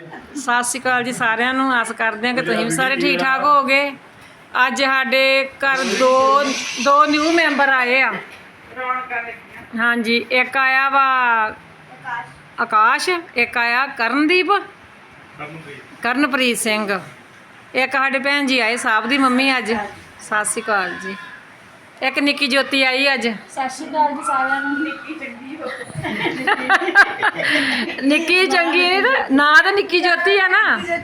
ਸਤਿ ਸ਼੍ਰੀ ਅਕਾਲ ਜੀ ਸਾਰਿਆਂ ਨੂੰ। ਆਸ ਕਰਦੇ ਹਾਂ ਕਿ ਤੁਸੀਂ ਵੀ ਸਾਰੇ ਠੀਕ ਠਾਕ ਹੋਗੇ ਅੱਜ ਸਾਡੇ ਘਰ ਦੋ ਦੋ ਨਿਊ ਮੈਂਬਰ ਆਏ ਆ। ਹਾਂਜੀ, ਇੱਕ ਆਇਆ ਵਾ ਆਕਾਸ਼, ਇੱਕ ਆਇਆ ਕਰਨਦੀਪ। ਕਰਨਪ੍ਰੀਤ ਸਿੰਘ। ਇੱਕ ਸਾਡੇ ਭੈਣ ਜੀ ਆਏ ਸਾਹਿਬ ਦੀ ਮੰਮੀ ਅੱਜ। ਸਤਿ ਸ਼੍ਰੀ ਅਕਾਲ ਜੀ। ਇੱਕ ਨਿੱਕੀ ਜੋਤੀ ਆਈ ਅੱਜ। ਸਤਿ ਸ਼੍ਰੀ ਅਕਾਲ ਜੀ ਸਾਰਿਆਂ ਨੂੰ। ਨਿੱਕੀ ਚੰਗੀ ਨੀ ਤੇ ਨਾਂ ਤਾਂ ਨਿੱਕੀ ਜੋਤੀ ਆ ਨਾ। ਹੈ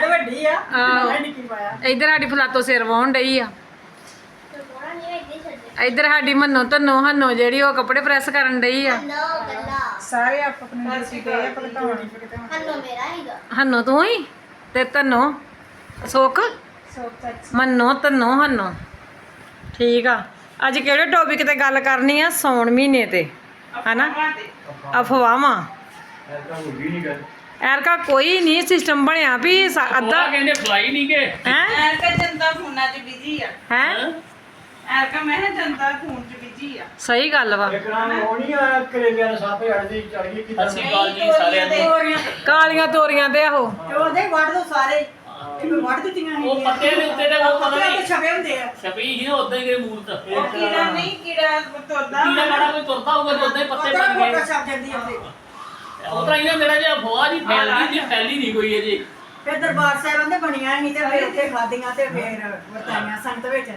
ਤੇ ਵੱਡੀ ਆ। ਆਹੋ। ਮੈਂ ਨਿੱਕੀ ਪਾਇਆ ਇੱਧਰ ਸਾਡੀ ਫਲਾਤੋ ਸਿਰ ਵਾਉਣ ਡਈ ਆ। ਇੱਧਰ ਸਾਡੀ ਮੰਨੋ ਧੰਨੋ ਹੰਨੋ ਜਿਹੜੀ ਉਹ ਕੱਪੜੇ ਪ੍ਰੈਸ ਕਰਨ ਡਈ ਆ। ਸਾਰੇ ਆਪ ਆਪਣੇ ਡਿਊਟੀ ਤੇ ਆ ਭਗਤਾਉਣੀ ਭਗਤਾਉਣੀ ਹੰਨੋ ਤੂੰ ਹੀ ਤੇ ਧੰਨੋ। ਸੁੱਖ ਮੰਨੋ ਧੰਨੋ ਹੰਨੋ। ਠੀਕ ਆ। ਅੱਜ ਕਿਹੜੇ ਟੌਪਿਕ ਤੇ ਗੱਲ ਕਰਨੀ ਆ? ਸੌਣ ਮਹੀਨੇ ਤੇ ਹਨਾ? ਅਫਵਾਹਾਂ। ਐਰਕਾ ਕੋਈ ਨਹੀਂ ਸਿਸਟਮ ਬਣਿਆ ਵੀ ਸਾ- ਅੱਧਾ ਕਹਿੰਦੇ ਫਲਾਈ ਨਹੀਂ ਗਏ ਹੈ? ਐਰਕਾ ਜਨਤਾ ਫੋਨਾਂ 'ਚ ਬਿਜ਼ੀ ਆ। ਹੈ? ਐਰਕਾ ਮੈਂ ਕਿਹਾ ਜਨਤਾ ਫੋਨ 'ਚ ਬਿਜ਼ੀ ਆ। ਸਹੀ ਗੱਲ ਵਾ। ਇਕਰਾਂ ਹੋਣੀ ਆ ਕਰੇਲਿਆਂ ਦੇ ਸਾਪੇ ਹੜਦੀ ਚੜ ਗਈ ਕਿਦਾਂ ਅਸੀਂ ਗੱਲ ਜੀ ਸਾਰਿਆਂ ਨੂੰ ਤੋਰੀਆਂ। ਕਾਲੀਆਂ ਤੋਰੀਆਂ ਤੇ ਆਹੋ ਉਹਦੇ ਵੱਢ ਦੋ ਸਾਰੇ। ਇਹ ਵੱਢ ਦਿੱਤੀਆਂ ਨੇ ਉਹ ਪੱਤੇ ਦੇ ਉੱਤੇ ਤੇ ਉਹ ਪਤਾ ਪੱਤੇ ਨਹੀਂ। ਤੇ ਛਪੇ ਹੁੰਦੇ ਆ। ਛਪੀ ਹੀ ਨਾ ਉਦਾਂ ਹੀ ਗਏ ਮੂਰਤ ਉਹ ਕੀੜਾ ਨਹੀਂ ਕੀੜਾ ਤੁਰਦਾ ਕੀੜਾ ਮਾੜਾ ਕੋਈ ਤੁਰਦਾ ਹੋਊਗਾ ਤੇ ਉਦਾਂ ਹੀ ਪੱਤੇ ਪੱਤਾ ਬਣ ਫੋਟੋ ਗਏ ਛਪ ਜਾਂਦੀ ਆ ਤੇ ਉਦਾਂ ਹੀ ਨਾ ਮੇਰਾ ਜਿਹਾ ਫੁਆ ਜੀ ਫੈਲਦੀ ਨਹੀਂ ਫੈਲੀ ਨਹੀਂ ਕੋਈ ਅਜੇ। ਫਿਰ ਦਰਬਾਰ ਸਾਹਿਬਾਂ ਦੇ ਬਣੀਆਂ ਨਹੀਂ ਤੇ ਫਿਰ ਉੱਥੇ ਖਾਦੀਆਂ ਤੇ ਫਿਰ ਵਰਤਾਈਆਂ ਸੰਗਤ ਵਿੱਚ।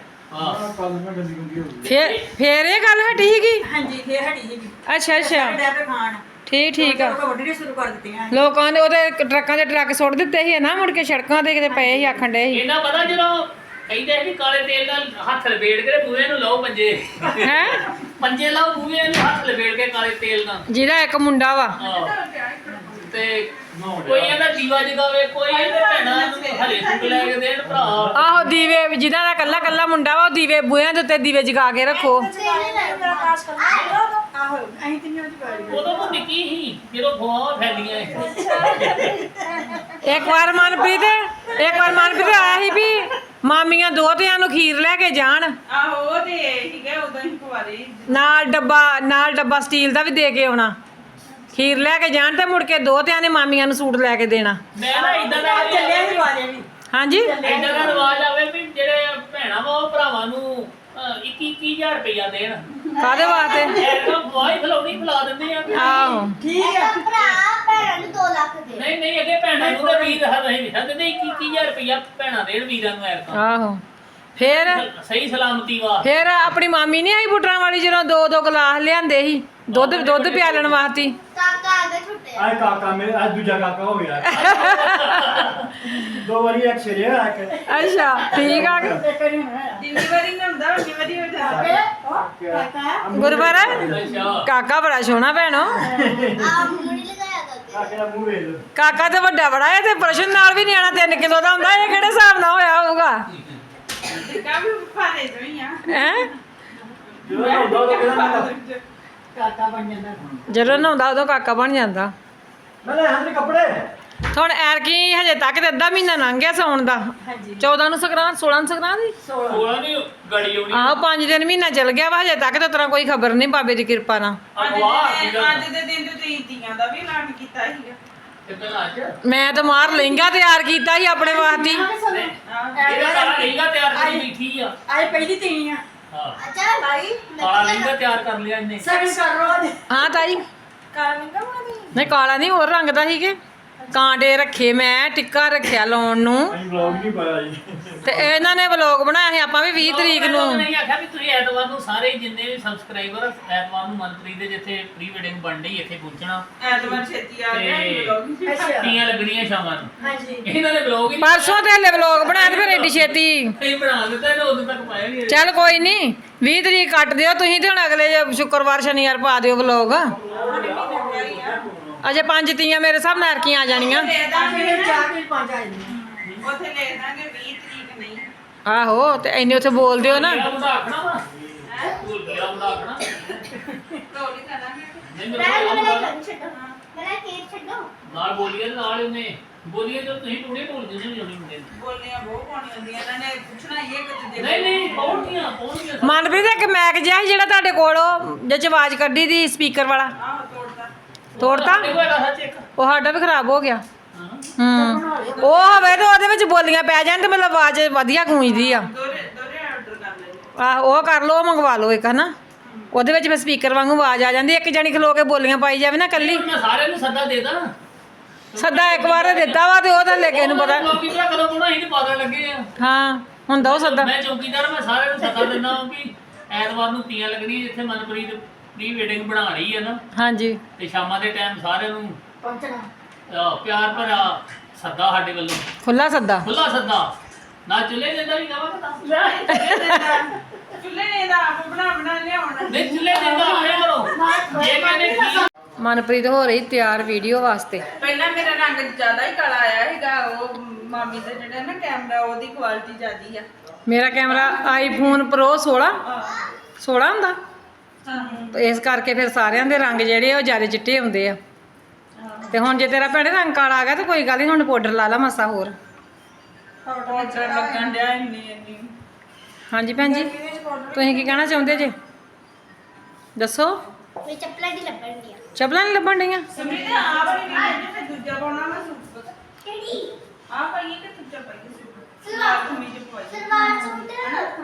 ਫੇਰ ਫੇਰ ਇਹ ਗੱਲ ਹਟੀ ਸੀਗੀ? ਹਾਂਜੀ ਫਿਰ ਹਟੀ ਜੀ ਅੱਛਾ ਅੱਛਾ। ਡੈਪੇ ਖਾਣ। ਠੀਕ ਠੀਕ ਆ। ਉਹ ਵੱਢਣੀ ਸ਼ੁਰੂ ਕਰ ਦਿੱਤੀਆਂ ਲੋਕਾਂ ਨੇ ਉਹਦੇ ਟਰੱਕਾਂ ਦੇ ਟਰੱਕ ਸੁੱਟ ਦਿੱਤੇ ਸੀ ਨਾ ਮੁੜ ਕੇ ਸੜਕਾਂ ਤੇ ਕਿਤੇ ਪਏ ਸੀ ਆਖਣ ਡੇ ਸੀ। ਇਹਨਾਂ ਪਤਾ ਜਦੋਂ ਕਹਿੰਦੇ ਸੀ ਵੀ ਕਾਲੇ ਤੇਲ ਨਾਲ ਹੱਥ ਲਪੇਟ ਕੇ ਤੇ ਬੂਹੇ ਨੂੰ ਲਾਓ ਪੰਜੇ। ਹੈ? ਪੰਜੇ ਲਾਓ ਬੂਹੇ ਨੂੰ ਹੱਥ ਲਪੇਟ ਕੇ ਕਾਲੇ ਤੇਲ ਨਾਲ। ਜਿਹਦਾ ਇੱਕ ਮੁੰਡਾ ਵਾ। ਤੇ ਕੋਈ ਇਹਦਾ ਦੀਵਾ ਜਗਾਵੇ ਕੋਈ ਇਹਦੇ ਭੈਣਾਂ ਨੂੰ ਲੈ ਕੇ ਦੇਣ ਭਰਾ। ਆਹੋ ਦੀਵੇ ਜਿਹਦਾ ਦਾ ਕੱਲਾ ਕੱਲਾ ਮੁੰਡਾ ਵਾ ਉਹ ਦੀਵੇ ਬੂਹਿਆਂ ਦੇ ਉੱਤੇ ਦੀਵੇ ਜਗਾ ਕੇ ਰੱਖੋ। ਉਦੋਂ ਉਹ ਨਿੱਕੀ ਸੀ ਜਦੋਂ ਫੁਆ ਫੈਲੀਆਂ ਇਹ। ਇੱਕ ਵਾਰ ਮਨਪ੍ਰੀਤ ਇੱਕ ਵਾਰ ਮਨਪ੍ਰੀਤ ਆਇਆ ਸੀ ਵੀ ਮਾਮੀਆਂ ਦੋਤਿਆਂ ਨੂੰ ਖੀਰ ਲੈ ਕੇ ਜਾਣ। ਆਹੋ ਉਹ ਤੇ ਸੀਗਾ ਉਦੋਂ ਹੀ ਕੁਵਾਰੇ। ਨਾਲ ਡੱਬਾ ਨਾਲ ਡੱਬਾ ਸਟੀਲ ਦਾ ਵੀ ਦੇ ਕੇ ਆਉਣਾ। ਖੀਰ ਲੈ ਕੇ ਜਾਣ ਤੇ ਮੁੜ ਕੇ ਦੋਤਿਆਂ ਨੇ ਮਾਮੀਆਂ ਨੂੰ ਸੂਟ ਲੈ ਕੇ ਦੇਣਾ। ਮੈਂ ਨਾ ਇਦਾਂ ਦਾ ਚੱਲਿਆ ਸੀ ਵਾਲੇ ਵੀ। ਹਾਂਜੀ? ਇਦਾਂ ਦਾ ਰਿਵਾਜ ਆਵੇ ਵੀ ਜਿਹੜੇ ਭੈਣਾਂ ਵਾ ਉਹ ਭਰਾਵਾਂ ਨੂੰ 21 21000 ਰੁਪਇਆ ਦੇਣ। ਕਾਦੇ ਵਾਸਤੇ? ਇਹਨਾਂ ਵਾਈ ਫਲਾਉਣੀ ਫਲਾ ਦਿੰਦੇ ਆ। ਆਹੋ। ਠੀਕ ਆ। ਨਹੀਂ ਨਹੀਂ ਅੱਗੇ ਭੈਣਾਂ ਨੂੰ ਤਾਂ ਵੀਰ ਹਰ ਨਹੀਂ ਦਿੰਦੇ ਨਹੀਂ 21000 ਰੁਪਇਆ ਭੈਣਾਂ ਦੇਣ ਵੀਰਾਂ ਨੂੰ ਐਰਕਾਂ ਆਹੋ। ਫੇਰ? ਸਹੀ ਸਲਾਮਤੀ ਵਾ। ਫੇਰ ਆਪਣੀ ਮਾਮੀ ਨਹੀਂ ਆਈ ਬੁੱਟਰਾਂ ਵਾਲੀ ਜਦੋਂ ਦੋ ਦੋ ਗਲਾਸ ਲਿਆਂਦੇ ਸੀ ਦੁੱਧ ਦੁੱਧ ਪਿਆਲਣ ਵਾਸਤੇ? ਆਏ ਕਾਕਾ ਮੇਰੇ ਅੱਜ ਦੂਜਾ ਕਾਕਾ ਹੋ ਗਿਆ। ਦੋ ਵਾਰੀ ਇੱਕ ਸਿਰਿਆ ਇੱਕ ਅੱਛਾ ਠੀਕ ਆ। ਹੋਇਆ। ਜਿੰਨੀ ਵਾਰੀ ਨਾ ਹੁੰਦਾ ਉਨੀ ਵਾਰੀ ਹੋ ਜਾਂਦਾ। ਗੁਰਬਾਰਾ ਅੱਛਾ। ਕਾਕਾ ਬੜਾ ਸੋਹਣਾ ਭੈਣੋ। ਕਾਕੇ। ਦਾ ਮੂੰਹ ਵੇਖ ਲਓ। ਕਾਕਾ ਤੇ ਵੱਡਾ ਬੜਾ ਹੈ ਤੇ ਪ੍ਰਸ਼ਨ ਨਾਲ ਵੀ ਨਿਆਣਾ 3 ਕਿਲੋ ਦਾ ਹੁੰਦਾ ਇਹ ਕਿਹੜੇ ਹਿਸਾਬ ਨਾਲ ਹੋਇਆ ਹੋਊਗਾ? ਕਾਫੀ ਫਾਰੇ ਜੋਈ ਆ ਹੈ? ਜਦੋਂ ਹੁੰਦਾ ਉਦੋਂ ਕਹਿੰਦਾ ਮੈਂ ਕਾਕਾ ਬਣ ਜਾਂਦਾ। ਜਦੋਂ ਨਹਾਉਂਦਾ ਉਦੋਂ ਕਾਕਾ ਬਣ ਜਾਂਦਾ। ਮੈਂ ਲੈ ਹਾਂ ਕੱਪੜੇ। ਹੁਣ ਐਰਕੀ ਹਜੇ ਤੱਕ ਤੇ ਅੱਧਾ ਮਹੀਨਾ ਲੰਘ ਗਿਆ ਸੌਣ ਦਾ। ਹਾਂਜੀ। 14 ਨੂੰ ਸੰਗਰਾਂਦ 16 ਨੂੰ ਸੰਗਰਾਂਦ ਦੀ? 16 ਕੋਲਾ ਨਹੀਂ ਗੜੀ ਆਉਣੀ ਆਹੋ 5 ਦਿਨ ਮਹੀਨਾ ਚੱਲ ਗਿਆ ਵਾ ਹਜੇ ਤੱਕ ਤੇ ਤਰ੍ਹਾਂ ਕੋਈ ਖਬਰ ਨਹੀਂ ਬਾਬੇ ਦੀ ਕਿਰਪਾ ਨਾਲ। ਅੱਜ ਅਗਵਾ ਦੇ ਸੀਗਾ ਅੱਜ ਦੇ ਦਿਨ ਤੇ ਤੁਸੀਂ ਤੀਆਂ ਦਾ ਵੀ ਐਲਾਨ ਕੀਤਾ ਸੀਗਾ। ਕਿੱਦਾਂ ਅੱਜ? ਮੈਂ ਤਾਂ ਮਾਰ ਲਹਿੰਗਾ ਤਿਆਰ ਕੀਤਾ ਸੀ ਆਪਣੇ ਵਾਸਤੇ। ਹੀ। ਇਹਦਾ ਸਾਰਾ ਲਹਿੰਗਾ ਤਿਆਰ ਕਰੀ ਬੈਠੀ ਆ। ਆਏ ਪਹਿਲੀ ਤੀਣੀ ਆ। ਹਾਂ। ਕਾਲਾ ਲਹਿੰਗਾ ਤਿਆਰ ਕਰ ਲਿਆ ਇਹਨੇ। ਸਗਨ ਕਰ ਰੋ ਅੱਜ। ਹਾਂ ਤਾਈ। ਨਹੀਂ ਕਾਲਾ ਨਹੀਂ ਹੋਰ ਰੰਗ ਦਾ ਸੀਗੇ। ਕਾਂਟੇ ਰੱਖੇ ਮੈਂ ਟਿੱਕਾ ਰੱਖਿਆ ਲਾਉਣ ਨੂੰ। ਅਸੀਂ ਵਲੌਗ ਨਹੀਂ ਪਾਇਆ ਜੀ। ਤੇ ਇਹਨਾਂ ਨੇ ਵਲੌਗ ਬਣਾਇਆ ਸੀ ਆਪਾਂ ਵੀ 20 ਤਰੀਕ ਨੂੰ। ਨਹੀਂ ਆਖਿਆ ਵੀ ਤੁਸੀਂ ਐਤਵਾਰ ਨੂੰ ਸਾਰੇ ਜਿੰਨੇ ਵੀ ਸਬਸਕ੍ਰਾਈਬਰ ਐਤਵਾਰ ਨੂੰ ਮੰਤਰੀ ਦੇ ਜਿੱਥੇ ਪ੍ਰੀ ਵੈਡਿੰਗ ਬਣ ਰਹੀ ਇੱਥੇ ਪਹੁੰਚਣਾ। ਐਤਵਾਰ ਛੇਤੀ ਆ ਗਿਆ ਤੇ- ਇਹ ਵਲੋਗ ਅੱਛਾ ਤੀਆਂ ਲੱਗਣੀਆਂ ਸ਼ਾਮਾਂ ਨੂੰ। ਹਾਂਜੀ। ਇਹਨਾਂ ਨੇ ਬਲੌਗ ਹੀ ਪਰਸੋਂ ਤੇ ਹਲੇ ਵਲੌਗ ਬਣਾਇਆ ਤੇ ਫਿਰ ਏਡੀ ਛੇਤੀ। ਨਹੀਂ ਬਣਾ ਦਿੱਤਾ ਇਹਨੇ ਉਦੋਂ ਤੱਕ ਪਾਇਆ ਨਹੀਂ ਚੱਲ ਕੋਈ ਨਹੀਂ 20 ਤਰੀਕ ਕੱਟ ਦਿਓ ਤੁਸੀਂ ਤੇ ਹੁਣ ਅਗਲੇ ਜੇ ਸ਼ੁੱਕਰਵਾਰ ਸ਼ਨੀਵਾਰ ਪਾ ਦਿਓ ਵਲੌਗ ਅਜੇ ਪੰਜ ਤੀਆਂ ਮੇਰੇ ਹਿਸਾਬ ਨਾਲ ਐਰਕੀਆਂ ਆ ਜਾਣੀਆਂ। ਲੈ ਤਾਂ ਦਾਂਗੇ ਫਿਰ ਚਾਰ ਮਿੰਟ ਪੰਜ ਆ ਜਾਂਦੀਆਂ ਉੱਥੇ ਲੈ ਦਾਂਗੇ 20 ਤਰੀਕ ਨਹੀਂ। ਆਹੋ ਤੇ ਇੰਨੇ ਉੱਥੇ ਬੋਲ ਨਾ। ਮੁੰਡਾ ਮੁੰਡਾ ਢੋਲ ਹੀ? ਕਰਾਂਗੇ ਮੁੰਡਾ ਨਾਲ ਬੋਲੀਏ ਨਾਲ ਹੀ ਉਹਨੇ। ਬੋਲੀਏ ਜੋ ਤੁਸੀਂ ਟੂਣੇ ਢੋਲਦੇ ਨਹੀਂ ਜੁੜੀ ਹੁੰਦੇ ਬੋਲੀਆਂ ਬਹੁਤ ਪਾਉਣੀ ਹੁੰਦੀਆਂ ਇਹਨਾਂ ਨੇ ਪੁੱਛਣਾ ਇਹ ਕਿ ਦੂਜੇ ਨਹੀਂ ਨਹੀਂ ਪਹੁੰਚੀਆਂ ਪਹੁੰਚੀਆਂ ਮਨਪ੍ਰੀਤ ਇੱਕ ਮੈਕ ਜਿਹਾ ਸੀ ਜਿਹੜਾ ਤੁਹਾਡੇ ਕੋਲ ਉਹ ਜਿਹ ਚ ਆਵਾਜ਼ ਕੱਢੀ ਦੀ ਸਪੀਕਰ ਵਾਲਾ। ਆਹ ਤੋੜਤਾ? ਉਹ ਸਾਡਾ ਵੀ ਖਰਾਬ ਹੋ ਗਿਆ। ਹਾਂ। ਉਹ ਹੋਵੇ ਤੇ ਉਹਦੇ ਵਿੱਚ ਬੋਲੀਆਂ ਪੈ ਜਾਣ ਤੇ ਮਤਲਬ ਆਵਾਜ਼ ਵਧੀਆ ਗੂੰਜਦੀ ਆ। ਦੋਰੇ ਦੋਰੇ ਆਰਡਰ ਕਰ ਲੈ ਆਹ ਉਹ ਕਰ ਲਓ ਉਹ ਮੰਗਵਾ ਲਓ ਇੱਕ ਹਨਾ? ਉਹਦੇ ਵਿੱਚ ਫਿਰ ਸਪੀਕਰ ਵਾਂਗੂ ਆਵਾਜ਼ ਆ ਜਾਂਦੀ ਇੱਕ ਜਣੀ ਖਲੋ ਕੇ ਬੋਲੀਆਂ ਪਾਈ ਜਾਵੇ ਨਾ ਕੱਲੀ। ਮੈਂ ਸਾਰਿਆਂ ਨੂੰ ਸੱਦਾ ਦੇਦਾ ਸੱਦਾ ਇੱਕ ਵਾਰ ਦਿੱਤਾ ਵਾ ਤੇ ਉਹ ਤਾਂ ਲੈ ਕੇ ਨੂੰ ਪਤਾ। ਲੋਕੀ ਭਰਾ ਕਦੋਂ ਕੋਣਾ ਹੀ ਪਤਾ ਲੱਗੇ ਆ। ਹਾਂ ਹੁੰਦਾ ਉਹ ਸੱਦਾ। ਮੈਂ ਚੌਕੀਦਾਰ ਮੈਂ ਸਾਰਿਆਂ ਨੂੰ ਸੱਦਾ ਦਿੰਦਾ ਹਾਂ ਵੀ ਐਤਵਾਰ ਨੂੰ ਤੀਆਂ ਲੱਗਣੀ ਜਿੱਥੇ ਮਨਪ੍ਰੀਤ ਪ੍ਰੀ ਵੈਡਿੰਗ ਬਣਾ ਰਹੀ ਹੈ ਨਾ। ਹਾਂਜੀ। ਤੇ ਸ਼ਾਮਾਂ ਦੇ ਟਾਈਮ ਸਾਰਿਆਂ ਨੂੰ ਪਹੁੰਚਣਾ। ਪਿਆਰ ਭਰਾ ਸੱਦਾ ਸਾਡੇ ਵੱਲੋਂ। ਖੁੱਲਾ ਸੱਦਾ। ਖੁੱਲਾ ਸੱਦਾ। ਨਾ ਚੁੱਲ੍ਹੇ ਦਿੰਦਾ ਵੀ ਕਵਾਂਗਾ ਤਾਂ ਚੁੱਲ੍ਹੇ ਨੇ? ਦਾ ਆਪ ਬਣਾ ਬਣਾ ਲਿਆਉਣਾ। ਨਹੀਂ ਚੁੱਲ੍ਹੇ ਦਿੰਦਾ ਹੋਇਆ ਕਰੋ। ਜੇ ਕਹਿੰਦੇ ਕੀ ਮਨਪ੍ਰੀਤ ਹੋ ਰਹੀ ਤਿਆਰ ਵੀਡੀਓ ਵਾਸਤੇ। ਪਹਿਲਾਂ ਮੇਰਾ ਰੰਗ ਜ਼ਿਆਦਾ ਹੀ ਕਾਲਾ ਆਇਆ ਹੈਗਾ ਉਹ ਮਾਮੀ ਦਾ ਜਿਹੜਾ ਨਾ ਕੈਮਰਾ ਉਹਦੀ ਕੁਆਲਿਟੀ ਜ਼ਿਆਦੀ ਆ। ਮੇਰਾ ਕੈਮਰਾ ਆਈਫੋਨ Pro 16 16 ਹੁੰਦਾ? ਤੇ ਇਸ ਕਰਕੇ ਫਿਰ ਸਾਰਿਆਂ ਦੇ ਰੰਗ ਜਿਹੜੇ ਆ ਉਹ ਜ਼ਿਆਦਾ ਚਿੱਟੇ ਹੁੰਦੇ ਆ। ਤੇ ਹੁਣ ਜੇ ਤੇਰਾ ਭੈਣੇ ਰੰਗ ਕਾਲਾ ਆ ਗਿਆ ਤਾਂ ਕੋਈ ਗੱਲ ਨਹੀਂ ਹੁਣ ਪਾਊਡਰ ਲਾ ਲਾ ਮਸਾ ਹੋਰ। ਪਾਊਡਰ ਲੱਗਣ ਡਿਆ ਇੰਨੀ ਇੰਨੀ। ਹਾਂਜੀ ਭੈਣ ਜੀ ਤੁਸੀਂ ਕੀ ਕਹਿਣਾ ਚਾਹੁੰਦੇ ਜੇ? ਦੱਸੋ। ਮੇਰੀ ਚੱਪਲਾਂ ਦੀ ਲੱਭਣ ਦੀ ਚੱਪਲਾਂ ਨਹੀਂ ਲੱਭਣ ਡੀਆਂ ਸਮਝਦੇ ਆ ਵਾਲੀ ਨਹੀਂ ਤੇ ਦੂਜਾ ਪਾਉਣਾ ਮੈਂ ਸੂਟ ਕਿਹੜੀ? ਆ ਪਾਈਏ ਕਿ ਦੂਜਾ ਪਾਈਏ ਸੂਟ? ਸਲਵਾਰ। ਕਮੀਜ਼ ਪਾਈਏ ਸਲਵਾਰ ਸੂਟ।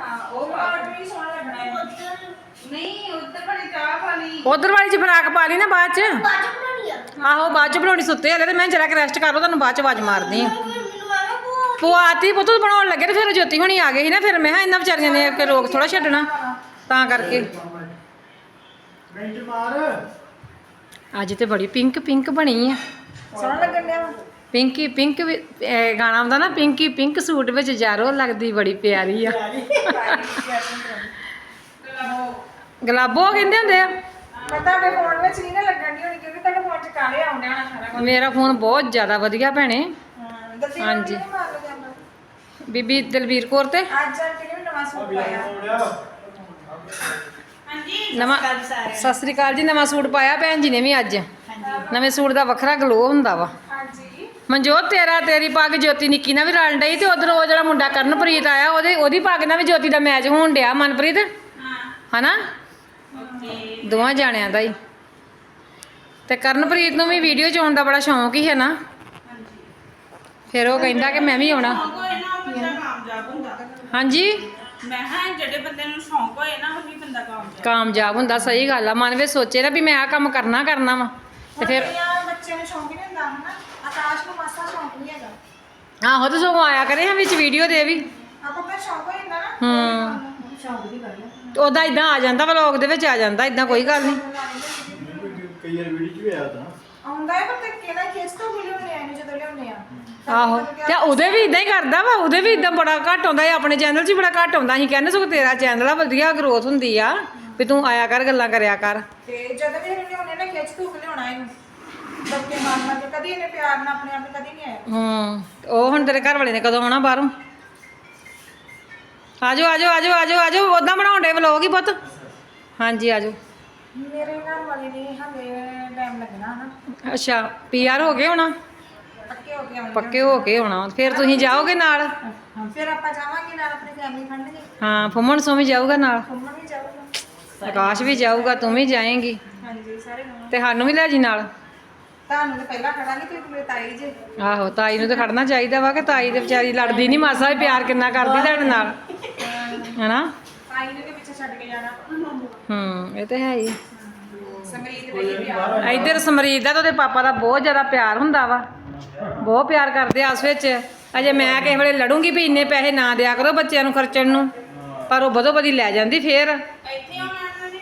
ਹਾਂ ਉਹ ਪਾਉਡਰ ਵੀ ਸੋਹਣਾ ਲੱਗਣਾ ਹੈ। ਨਹੀਂ ਉੱਧਰ ਬੜੀ ਚਾਹ ਵਾਲੀ ਉਧਰ ਵਾਲੀ ਚ ਫਰਾਕ ਪਾ ਲਈ ਨਾ ਬਾਅਦ ਚ। ਬਾਜੂ ਬਣਾਉਣੀ ਆ। ਆਹੋ ਬਾਅਦ ਚ ਬਣਾਉਣੀ ਸੁੱਤੇ ਹਲੇ ਤੇ ਮੈਂ ਜਰਾ ਕਿ ਰੈਸਟ ਕਰ ਲਓ ਤੁਹਾਨੂੰ ਬਾਅਦ ਚ ਆਵਾਜ਼ ਮਾਰਦੀ ਆ ਮੈਨੂੰ ਆਵਾ ਪੁਆਤੀ ਪੁੱਤ। ਬਣਾਉਣ ਲੱਗੇ ਤੇ ਫਿਰ ਜੋਤੀ ਹੁਣੀ ਆ ਗਈ ਸੀ ਨਾ ਫਿਰ ਮੈਂ ਕਿਹਾ ਇਹਨਾਂ ਵਿਚਾਰੀਆਂ ਨੇ ਕਿ ਰੋਕ ਥੋੜਾ ਛੱਡਣਾ ਤਾਂ ਕਰਕੇ। ਮਿੰਟ ਮਾਰ। ਅੱਜ ਤੇ ਬੜੀ ਪਿੰਕ ਪਿੰਕ ਬਣੀ ਆ। ਸੋਹਣਾ ਲੱਗਣ ਡਿਆ ਪਿੰਕੀ ਪਿੰਕ ਵੀ- ਇਹ ਗਾਣਾ ਆਉਂਦਾ ਨਾ ਪਿੰਕੀ ਪਿੰਕ ਸੂਟ ਵਿੱਚ ਜਾਰੋ ਲੱਗਦੀ ਬੜੀ ਪਿਆਰੀ ਆ। ਗਲਾਬੋ ਕਹਿੰਦੇ ਹੁੰਦੇ ਆ। ਮੈਂ ਤੁਹਾਡੇ ਫੋਨ ਵਿੱਚ ਨਹੀਂ ਨਾ ਲੱਗਣ ਦੀ ਹੋਣੀ ਕਿਉਂਕਿ ਤੁਹਾਡੇ ਫੋਨ 'ਚ ਕਾਲੇ ਆਉਂਦੇ ਹੋਣਾ ਸਾਰਾ ਮੇਰਾ ਫੋਨ ਬਹੁਤ ਜ਼ਿਆਦਾ ਵਧੀਆ ਭੈਣੇ। ਹਾਂ ਦੱਸੀ ਹਾਂਜੀ। ਮਾਰ ਲਓ ਜਾਂਦਾ ਬੀਬੀ ਦਲਵੀਰ ਕੌਰ ਤੇ। ਅੱਜ ਆ ਕਿਹਨੇ ਨਵਾਂ ਸੂਟ ਪਾਇਆ। ਹਾਂਜੀ ਨਵਾਂ ਸਤਿ ਸ੍ਰੀ ਅਕਾਲ ਜੀ ਨਵਾਂ ਸੂਟ ਪਾਇਆ ਭੈਣ ਜੀ ਨੇ ਵੀ ਅੱਜ। ਨਵੇਂ ਸੂਟ ਦਾ ਵੱਖਰਾ ਗਲੋ ਹੁੰਦਾ ਵਾ। ਹਾਂਜੀ। ਮਨਜੋਤ ਤੇਰਾ ਤੇਰੀ ਪੱਗ ਜੋਤੀ ਨਿੱਕੀ ਨਾਲ ਵੀ ਰਲ ਡਈ ਤੇ ਉਧਰ ਉਹ ਜਿਹੜਾ ਮੁੰਡਾ ਕਰਨਪ੍ਰੀਤ ਆਇਆ ਉਹਦੇ ਉਹਦੀ ਪੱਗ ਨਾਲ ਵੀ ਜੋਤੀ ਦਾ ਮੈਚ ਹੋਣ ਡਿਆ ਮਨਪ੍ਰੀਤ। ਹਾਂ। ਹਨਾ? ਦੋਵਾਂ ਜਾਣਿਆਂ ਦਾ ਹੀ। ਤੇ ਕਰਨਪ੍ਰੀਤ ਨੂੰ ਵੀ ਵੀਡੀਓ ਚ ਆਉਣ ਦਾ ਬੜਾ ਸ਼ੌਂਕ ਹੀ ਹੈ ਨਾ। ਫਿਰ ਉਹ ਕਹਿੰਦਾ ਕਿ ਮੈਂ ਵੀ ਆਉਣਾ। ਸ਼ੌਂਕ ਹੋਏ ਨਾ ਉਹ ਬੰਦਾ ਕਾਮਯਾਬ ਹੁੰਦਾ। ਹਾਂਜੀ? ਮੈਂ ਹਾਂ ਜਿਹੜੇ ਬੰਦੇ ਨੂੰ ਸ਼ੌਂਕ ਹੋਏ ਨਾ ਉਹੀ ਬੰਦਾ ਕਾਮਯਾਬ ਕਾਮਯਾਬ ਹੁੰਦਾ ਸਹੀ ਗੱਲ ਆ। ਮਨ ਵਿੱਚ ਸੋਚੇ ਨਾ ਵੀ ਮੈਂ ਆ ਕੰਮ ਕਰਨਾ ਕਰਨਾ ਵਾ। ਤੇ ਫਿਰ ਬੱਚਿਆਂ ਨੂੰ ਸ਼ੌਂਕ ਨਹੀਂ ਹੁੰਦਾ ਹਨਾ। ਆਕਾਸ਼ ਨੂੰ ਮਾਸਾ ਸ਼ੌਂਕ ਨਹੀਂ ਹੈਗਾ। ਆਹੋ ਤੇ ਸਗੋਂ ਆਇਆ ਕਰੇ ਹਾਂ ਵਿੱਚ ਵੀਡੀਓ ਦੇ ਵੀ। ਆਪਾਂ ਫਿਰ ਸ਼ੌਂਕ ਹੋ ਜਾਂਦਾ ਨਾ। ਹੂੰ। ਉਹਦਾ ਇਦਾਂ ਆ ਜਾਂਦਾ ਵਲੌਗ ਦੇ ਵਿੱਚ ਆ ਜਾਂਦਾ ਇਦਾਂ ਕੋਈ ਗੱਲ ਨਹੀਂ। ਕਈ ਵਾਰ ਵੀਡੀਓ ਚ ਵੀ ਆਇਆ ਤਾਂ। ਆਉਂਦਾ ਹੈ ਪਰ ਧੱਕੇ ਨਾਲ ਖਿੱਚ ਤੋਂ ਵੀ ਲਿਆਉਣੇ ਆ ਜਦੋਂ ਲਿਆਉਣੇ ਆ। ਆਹੋ ਤੇ ਉਹਦੇ ਵੀ ਇਦਾਂ ਹੀ ਕਰਦਾ ਵਾ ਉਹਦੇ ਵੀ ਇਦਾਂ ਬੜਾ ਘੱਟ ਆਉਂਦਾ ਹੈ ਆਪਣੇ ਚੈਨਲ 'ਚ ਹੀ ਬੜਾ ਘੱਟ ਆਉਂਦਾ ਅਸੀਂ ਕਹਿੰਦੇ ਸਗੋਂ ਤੇਰਾ ਚੈਨਲ ਆ ਵਧੀਆ ਗਰੋਥ ਹੁੰਦੀ ਆ ਵੀ ਤੂੰ ਆਇਆ ਕਰ ਗੱਲਾਂ ਕਰਿਆ ਕਰ। ਤੇ ਜਦੋਂ ਵੀ ਇਹਨੂੰ ਲਿਆਉਣੇ ਨਾ ਖਿੱਚ ਧੂਕ ਲਿਆਉਣਾ ਇਹਨੂੰ। ਧੱਕੇ ਮਾਰ ਮਾਰ ਕੇ ਕਦੀ ਇਹਨੇ ਪਿਆਰ ਨਾਲ ਆਪਣੇ ਆਪ ਨੂੰ ਕਦੀ ਨਹੀਂ ਆਇਆ। ਹੂੰ ਉਹ ਹੁਣ ਤੇਰੇ ਘਰ ਵਾਲੇ ਨੇ ਕਦੋਂ ਆਉਣਾ ਬਾਹਰੋਂ? ਆਜੋ ਆਜੋ ਆਜੋ ਆਜੋ ਆਜੋ ਉਦਾਂ ਬਣਾਉਂਦੇ ਵਲੋਗ ਹੀ ਪੁੱਤ। ਹਾਂਜੀ ਆਜੋ। ਮੇਰੇ ਘਰ ਵਾਲੇ ਨੇ ਹਾਲੇ ਟਾਈਮ ਲੱਗਣਾ ਹਨਾ। ਅੱਛਾ ਪੀਆਰ ਹੋ ਗਏ ਹੋਣਾ? ਪੱਕੇ ਹੋ ਗਏ ਪੱਕੇ ਹੋ ਕੇ ਹੋਣਾ। ਫਿਰ ਤੁਸੀਂ ਜਾਓਗੇ ਨਾਲ? ਫਿਰ ਆਪਾਂ ਜਾਵਾਂਗੇ ਨਾਲ ਆਪਣੀ ਫੈਮਿਲੀ ਕੇ ਹਾਂ ਫੁੰਮਣ ਸੋਮੀ ਜਾਊਗਾ ਨਾਲ? ਘੁੰਮਣ ਵੀ ਜਾਊਗਾ। ਆਕਾਸ਼ ਵੀ ਜਾਊਗਾ ਤੂੰ ਵੀ ਜਾਏਂਗੀ। ਹਾਂਜੀ ਸਾਰੇ ਨੂੰ ਤੇ ਸਾਨੂੰ ਵੀ ਲੈ ਜੀ ਨਾਲ? ਤੁਹਾਨੂੰ ਤਾਂ ਪਹਿਲਾਂ ਖੜਾਂਗੇ ਤੁਸੀਂ ਮੇਰੇ ਤਾਈ ਜੀ। ਆਹੋ ਤਾਈ ਨੂੰ ਤਾਂ ਖੜਨਾ ਚਾਹੀਦਾ ਵਾ ਕਿ ਤਾਈ ਤੇ ਵਿਚਾਰੀ ਲੜਦੀ ਨਹੀਂ ਮਾਸਾ ਪਿਆਰ ਕਿੰਨਾ ਕਰਦੀ ਤੁਹਾਡੇ ਨਾਲ। ਹੈਨਾ? ਤਾਈ ਨੇ ਪਿੱਛੇ ਛੱਡ ਕੇ ਜਾਣਾ। ਹੂੰ ਇਹ ਤੇ ਹੈ ਹੀ। ਸਮਰੀਤ ਬਈ ਪਿਆਰ ਇੱਧਰ ਸਮਰੀਤ ਦਾ ਤੇ ਉਹਦੇ ਪਾਪਾ ਦਾ ਬਹੁਤ ਜ਼ਿਆਦਾ ਪਿਆਰ ਹੁੰਦਾ ਵਾ। ਬਹੁਤ ਪਿਆਰ ਕਰਦੇ ਆ ਉਸ ਵਿੱਚ। ਅਜੇ ਮੈਂ ਕਿਸੇ ਵੇਲੇ ਲੜੂੰਗੀ ਵੀ ਇੰਨੇ ਪੈਸੇ ਨਾ ਦਿਆ ਕਰੋ ਬੱਚਿਆਂ ਨੂੰ ਖਰਚਣ ਨੂੰ। ਪਰ ਉਹ ਬਦੋ ਬਦੀ ਲੈ ਜਾਂਦੀ ਫੇਰ। ਇੱਥੇ ਆਉਣਾ ਨਹੀਂ